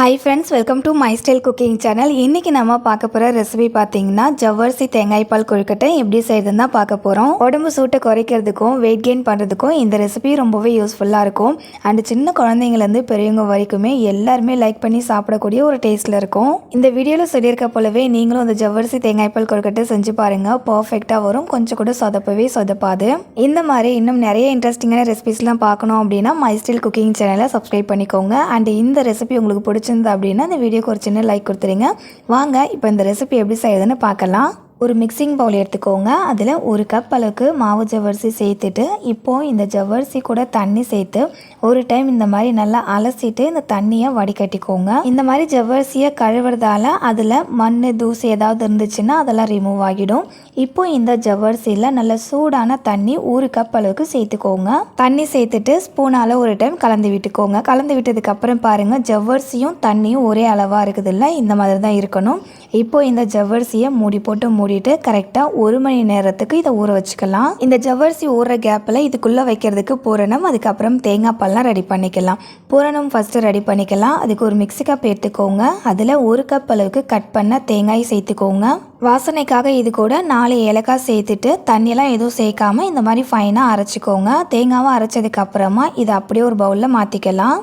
Hi friends welcome to my style cooking channel இன்றைக்கி நம்ம பார்க்க போகிற ரெசிபி பார்த்தீங்கன்னா ஜவ்வரிசி தேங்காய் பால் கொழுக்கட்டை எப்படி செய்யுதுன்னு தான் பார்க்க போகிறோம் உடம்பு சூட்டை குறைக்கிறதுக்கும் வெயிட் கெயின் பண்ணுறதுக்கும் இந்த ரெசிபி ரொம்பவே யூஸ்ஃபுல்லாக இருக்கும். அண்ட் சின்ன குழந்தைங்கலேருந்து பெரியவங்க வரைக்குமே எல்லாருமே லைக் பண்ணி சாப்பிடக்கூடிய ஒரு டேஸ்ட்டில் இருக்கும். இந்த வீடியோவில் சொல்லியிருக்க போலவே நீங்களும் அந்த ஜவ்வரிசி தேங்காய் பால் கொழுக்கட்டை செஞ்சு பாருங்கள் பர்ஃபெக்டாக வரும். கொஞ்சம் கூட சொதப்பவே சொதப்பாது. இந்த மாதிரி இன்னும் நிறைய இன்ட்ரெஸ்டிங்கான ரெசிபிஸ்லாம் பார்க்கணும் அப்படின்னா மை ஸ்டைல் குக்கிங் சேனலை சப்ஸ்கிரைப் பண்ணிக்கோங்க. அண்ட் இந்த ரெசிபி உங்களுக்கு பிடிச்சிருந்தா அப்படின்னா இந்த வீடியோக்கு ஒரு சின்ன லைக் கொடுத்துருங்க வாங்க இப்போ இந்த ரெசிபி எப்படி செய்யுதுன்னு பார்க்கலாம். ஒரு மிக்சிங் பவுல் எடுத்துக்கோங்க. அதில் ஒரு கப் அளவுக்கு மாவு ஜவ்வரிசி சேர்த்துட்டு இப்போது இந்த ஜவ்வரிசி கூட தண்ணி சேர்த்து ஒரு டைம் இந்த மாதிரி நல்லா அலசிட்டு இந்த தண்ணியை வடிகட்டிக்கோங்க. இந்த மாதிரி ஜவ்வரிசியை கழுவுறதால அதில் மண் தூசி ஏதாவது இருந்துச்சுன்னா அதெல்லாம் ரிமூவ் ஆகிடும். இப்போ இந்த ஜவ்வரிசியில் நல்ல சூடான தண்ணி ஒரு கப் அளவுக்கு சேர்த்துக்கோங்க. தண்ணி சேர்த்துட்டு ஸ்பூனால் ஒரு டைம் கலந்து விட்டுக்கோங்க. கலந்து விட்டதுக்கப்புறம் பாருங்கள் ஜவ்வரிசியும் தண்ணியும் ஒரே அளவாக இருக்குதுல்ல இந்த மாதிரி தான் இருக்கணும். இப்போ இந்த ஜவ்வரிசியை மூடி போட்டு மூடி மூடிட்டு கரெக்டாக ஒரு மணி நேரத்துக்கு இதை ஊற வச்சுக்கலாம். இந்த ஜவ்வரிசி ஊற கேப்பில் இதுக்குள்ளே வைக்கிறதுக்கு பூரணம் அதுக்கப்புறம் தேங்காய் பால்லாம் ரெடி பண்ணிக்கலாம். பூரணம் ஃபஸ்ட்டு ரெடி பண்ணிக்கலாம். அதுக்கு ஒரு மிக்ஸி கப் எடுத்துக்கோங்க. அதில் ஒரு கப் அளவுக்கு கட் பண்ண தேங்காய் சேர்த்துக்கோங்க. வாசனைக்காக இது கூட நாலு ஏலக்காய் சேர்த்துட்டு தண்ணியெல்லாம் எதுவும் சேர்க்காம இந்த மாதிரி ஃபைனாக அரைச்சிக்கோங்க. தேங்காவை அரைச்சதுக்கப்புறமா இதை அப்படியே ஒரு பவுலில் மாற்றிக்கலாம்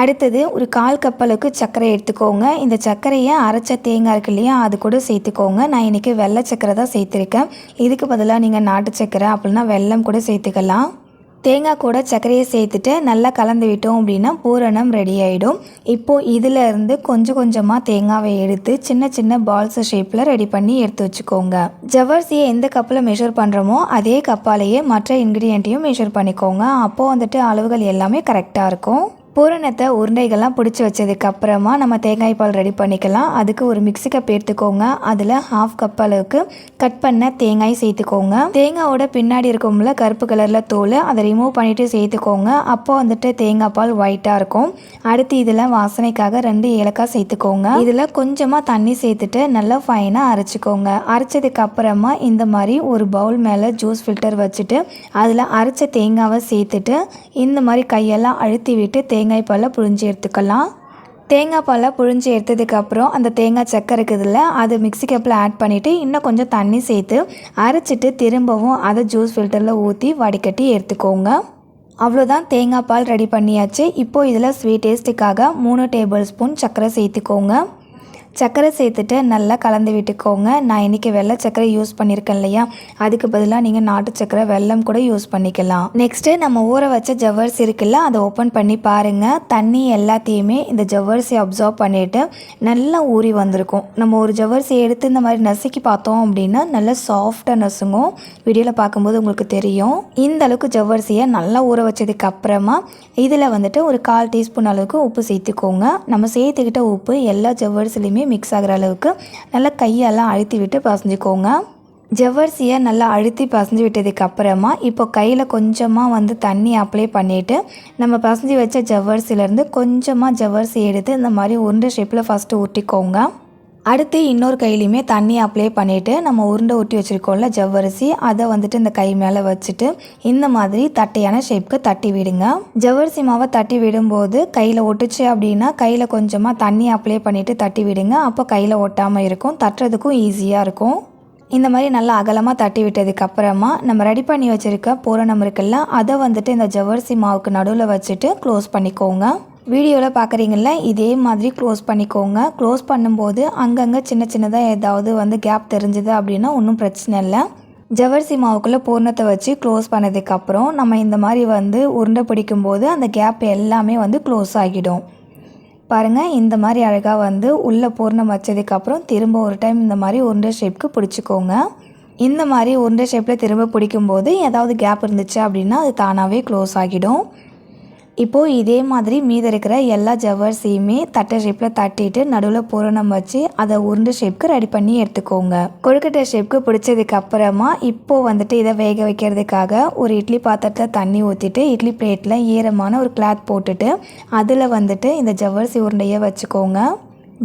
அடுத்தது ஒரு கால் கப் அளவுக்கு சர்க்கரை எடுத்துக்கோங்க. இந்த சர்க்கரையை அரைச்ச தேங்காய் இருக்கு இல்லையா அது கூட சேர்த்துக்கோங்க. நான் இன்றைக்கி வெள்ளை சர்க்கரை தான் சேர்த்துருக்கேன். இதுக்கு பதிலாக நீங்கள் நாட்டு சர்க்கரை அப்படின்னா வெல்லம் கூட சேர்த்துக்கலாம். தேங்காய் கூட சர்க்கரையை சேர்த்துட்டு நல்லா கலந்து விட்டோம் அப்படின்னா பூரணம் ரெடி ஆகிடும் இப்போது இதிலிருந்து கொஞ்சம் கொஞ்சமாக தேங்காவை எடுத்து சின்ன சின்ன பால்ஸ் ஷேப்பில் ரெடி பண்ணி எடுத்து வச்சுக்கோங்க. ஜவர்சியை எந்த கப்பில் மெஷர் பண்ணுறோமோ அதே கப்பாலேயே மற்ற இன்க்ரீடியண்ட்டையும் மெஷர் பண்ணிக்கோங்க. அப்போது வந்துட்டு அளவுகள் எல்லாமே கரெக்டாக இருக்கும். பூரணத்தை உருண்டைகள்லாம் பிடிச்சி வச்சதுக்கு அப்புறமா நம்ம தேங்காய் பால் ரெடி பண்ணிக்கலாம். அதுக்கு ஒரு மிக்ஸி கப் எடுத்துக்கோங்க. அதில் ஹாஃப் கப் அளவுக்கு கட் பண்ண தேங்காய் சேர்த்துக்கோங்க. தேங்காயோட பின்னாடி இருக்கும்ல கருப்பு கலரில் தோல் அதை ரிமூவ் பண்ணிவிட்டு சேர்த்துக்கோங்க. அப்போ வந்துட்டு தேங்காய் பால் ஒயிட்டாக இருக்கும். அடுத்து இதில் வாசனைக்காக ரெண்டு ஏலக்காய் சேர்த்துக்கோங்க. இதில் கொஞ்சமாக தண்ணி சேர்த்துட்டு நல்லா ஃபைனாக அரைச்சிக்கோங்க. அரைச்சதுக்கு அப்புறமா இந்த மாதிரி ஒரு பவுல் மேலே ஜூஸ் ஃபில்டர் வச்சுட்டு அதில் அரைச்ச தேங்காவை சேர்த்துட்டு இந்த மாதிரி கையெல்லாம் அழுத்தி விட்டு தேங்காய் பாலை புழிஞ்சு எடுத்துக்கலாம். தேங்காய் பாலை புழிஞ்சு எடுத்ததுக்கப்புறம் அந்த தேங்காய் சக்கரை இருக்குதுல்ல அது மிக்ஸி கப்பில் ஆட் பண்ணிவிட்டு இன்னும் கொஞ்சம் தண்ணி சேர்த்து அரைச்சிட்டு திரும்பவும் அதை ஜூஸ் ஃபில்டரில் ஊற்றி வடிகட்டி எடுத்துக்கோங்க. அவ்வளோதான் தேங்காய் பால் ரெடி பண்ணியாச்சு. இப்போது இதில் ஸ்வீட் டேஸ்ட்டுக்காக மூணு டேபிள் ஸ்பூன் சர்க்கரை சேர்த்துக்கோங்க. சர்க்கரை சேர்த்துட்டு நல்லா கலந்து விட்டுக்கோங்க. நான் இன்றைக்கி வெள்ளை சர்க்கரை யூஸ் பண்ணியிருக்கேன் இல்லையா? அதுக்கு பதிலாக நீங்கள் நாட்டு சர்க்கரை வெல்லம் கூட யூஸ் பண்ணிக்கலாம். நெக்ஸ்ட்டு நம்ம ஊற வச்ச ஜவ்வரிசி இருக்குல்ல அதை ஓப்பன் பண்ணி பாருங்கள் தண்ணி எல்லாத்தையுமே இந்த ஜவ்வரிசி அப்சர்வ் பண்ணிவிட்டு நல்லா ஊறி வந்திருக்கும். நம்ம ஒரு ஜவ்வரிசி எடுத்து இந்த மாதிரி நசுக்கி பார்த்தோம் அப்படின்னா நல்லா சாஃப்டாக நசுங்கும். வீடியோவில் பார்க்கும்போது உங்களுக்கு தெரியும். இந்த அளவுக்கு ஜவ்வரிசியை நல்லா ஊற வச்சதுக்கு அப்புறமா இதில் வந்துட்டு ஒரு கால் டீஸ்பூன் அளவுக்கு உப்பு சேர்த்துக்கோங்க. நம்ம சேர்த்துக்கிட்ட உப்பு எல்லா ஜவ்வரிசிலையுமே மிக்ஸ் ஆகிற அளவுக்கு நல்லா கையெல்லாம் அழுத்தி விட்டு பசஞ்சிக்கோங்க. ஜவ்வரிசியை நல்லா அழுத்தி பசஞ்சு விட்டதுக்கு அப்புறமா இப்போ கையில் கொஞ்சமாக வந்து தண்ணி அப்ளை பண்ணிவிட்டு நம்ம பசஞ்சு வச்ச ஜவ்வரிசிலேருந்து கொஞ்சமாக ஜவ்வரிசி எடுத்து இந்த மாதிரி உருண்டை ஷேப்பில் ஃபஸ்ட்டு ஊட்டிக்கோங்க. அடுத்து இன்னொரு கையிலையுமே தண்ணி அப்ளை பண்ணிவிட்டு நம்ம உருண்டை ஒட்டி வச்சுருக்கோம்ல ஜவ்வரிசி அதை வந்துட்டு இந்த கை மேலே வச்சுட்டு இந்த மாதிரி தட்டையான ஷேப்க்கு தட்டி விடுங்க. ஜவ்வரிசி மாவை தட்டி விடும்போது கையில் ஒட்டுச்சு அப்படின்னா கையில் கொஞ்சமாக தண்ணி அப்ளை பண்ணிவிட்டு தட்டி விடுங்க. அப்போ கையில் ஒட்டாமல் இருக்கும் தட்டுறதுக்கும் ஈஸியாக இருக்கும். இந்த மாதிரி நல்லா அகலமாக தட்டி விட்டதுக்கப்புறமா நம்ம ரெடி பண்ணி வச்சுருக்க பூரணம் இருக்குல்ல அதை வந்துட்டு இந்த ஜவ்வரிசி மாவுக்கு நடுவில் வச்சுட்டு க்ளோஸ் பண்ணிக்கோங்க. வீடியோவில் பார்க்குறீங்கள இதே மாதிரி க்ளோஸ் பண்ணிக்கோங்க. க்ளோஸ் பண்ணும்போது அங்கங்கே சின்ன சின்னதாக ஏதாவது வந்து கேப் தெரிஞ்சுது அப்படின்னா ஒன்றும் பிரச்சனை இல்லை. ஜவர்சி மாவுக்குள்ளே பூர்ணத்தை வச்சு க்ளோஸ் பண்ணதுக்கப்புறம் நம்ம இந்த மாதிரி வந்து உருண்டை பிடிக்கும்போது அந்த கேப் எல்லாமே வந்து க்ளோஸ் ஆகிடும். பாருங்கள் இந்த மாதிரி அழகாக வந்து உள்ளே பூர்ணம் வச்சதுக்கப்புறம் திரும்ப ஒரு டைம் இந்த மாதிரி உருண்டை ஷேப்க்கு பிடிச்சிக்கோங்க. இந்த மாதிரி உருண்டை ஷேப்பில் திரும்ப பிடிக்கும்போது ஏதாவது கேப் இருந்துச்சு அப்படின்னா அது தானாகவே க்ளோஸ் ஆகிடும். இப்போது இதே மாதிரி மீதி இருக்கிற எல்லா ஜவ்வரிசியுமே தட்டை ஷேப்பில் தட்டிட்டு நடுவில் பூரணம் வச்சு அதை உருண்டை ஷேப்க்கு ரெடி பண்ணி எடுத்துக்கோங்க. கொழுக்கட்டை ஷேப்க்கு பிடிச்சதுக்கு அப்புறமா இப்போது வந்துட்டு இதை வேக வைக்கிறதுக்காக ஒரு இட்லி பாத்திரத்தில் தண்ணி ஊற்றிட்டு இட்லி பிளேட்டில் ஈரமான ஒரு கிளாத் போட்டுட்டு அதில் வந்துட்டு இந்த ஜவ்வரிசி உருண்டையை வச்சுக்கோங்க.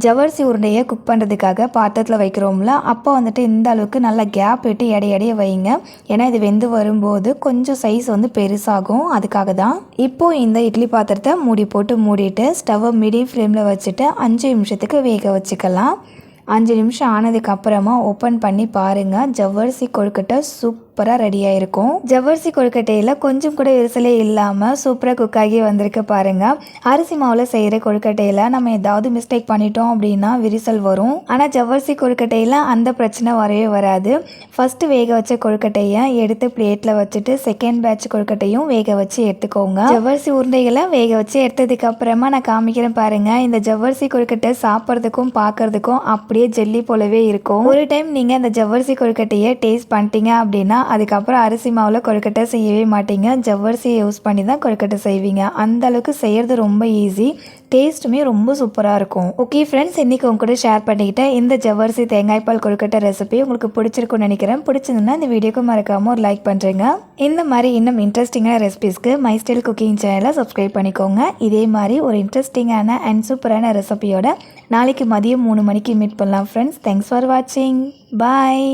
ஜவரிசி உருண்டையை குக் பண்ணுறதுக்காக பாத்திரத்தில் வைக்கிறோம்ல அப்போ வந்துட்டு இந்த அளவுக்கு நல்லா கேப் விட்டு எடை எடைய வைங்க. ஏன்னா இது வெந்து வரும்போது கொஞ்சம் சைஸ் வந்து பெருசாகும். அதுக்காக தான் இப்போ இந்த இட்லி பாத்திரத்தை மூடி போட்டு மூடிட்டு ஸ்டவ்வை மீடியம் ஃப்ளேமில் வச்சுட்டு அஞ்சு நிமிஷத்துக்கு வேக வச்சுக்கலாம். அஞ்சு நிமிஷம் ஆனதுக்கப்புறமா ஓப்பன் பண்ணி பாருங்கள் ஜவ்வரிசி கொழுக்கட்டை சூப் சூப்பராக ரெடி ஆயிருக்கும். ஜவ்வரிசி கொழுக்கட்டையில் கொஞ்சம் கூட விரிசலே இல்லாமல் சூப்பராக குக் ஆகி வந்திருக்கு பாருங்கள் அரிசி மாவில் செய்கிற கொழுக்கட்டையில் நம்ம ஏதாவது மிஸ்டேக் பண்ணிட்டோம் அப்படின்னா விரிசல் வரும். ஆனால் ஜவ்வரிசி கொழுக்கட்டையில் அந்த பிரச்சனை வரவே வராது. ஃபஸ்ட்டு வேக வச்ச கொழுக்கட்டையை எடுத்து பிளேட்டில் வச்சுட்டு செகண்ட் பேட்ச் கொழுக்கட்டையும் வேக வச்சு எடுத்துக்கோங்க. ஜவ்வரிசி உருண்டைகளை வேக வச்சு எடுத்ததுக்கு அப்புறமா நான் காமிக்கிறேன் பாருங்கள் இந்த ஜவ்வரிசி கொழுக்கட்டை சாப்பிட்றதுக்கும் பார்க்கறதுக்கும் அப்படியே ஜெல்லி போலவே இருக்கும். ஒரு டைம் நீங்கள் இந்த ஜவ்வரிசி கொழுக்கட்டையை டேஸ்ட் பண்ணிட்டீங்க அப்படின்னா அதுக்கப்புறம் அரிசி மாவில் கொழுக்கட்டை செய்யவே மாட்டீங்க. ஜவ்வரிசியை யூஸ் பண்ணி தான் கொழுக்கட்டை செய்வீங்க. அந்த அளவுக்கு செய்கிறது ரொம்ப ஈஸி டேஸ்ட்டுமே ரொம்ப சூப்பராக இருக்கும். ஓகே ஃப்ரெண்ட்ஸ் இன்றைக்கி உங்க கூட ஷேர் பண்ணிக்கிட்டேன். இந்த ஜவ்வரிசி தேங்காய் பால் கொழுக்கட்டை ரெசிபி உங்களுக்கு பிடிச்சிருக்கும்னு நினைக்கிறேன். பிடிச்சிருந்தா இந்த வீடியோக்கு மறக்காமல் ஒரு லைக் பண்ணுறேங்க இந்த மாதிரி இன்னும் இன்ட்ரெஸ்டிங்கான ரெசிபிஸ்க்கு மை ஸ்டைல் குக்கிங் சேனலை சப்ஸ்கிரைப் பண்ணிக்கோங்க. இதே மாதிரி ஒரு இன்ட்ரெஸ்டிங்கான அண்ட் சூப்பரான ரெசிபியோட நாளைக்கு மதியம் மூணு மணிக்கு மீட் பண்ணலாம் ஃப்ரெண்ட்ஸ் தேங்க்ஸ் ஃபார் வாட்சிங் பாய்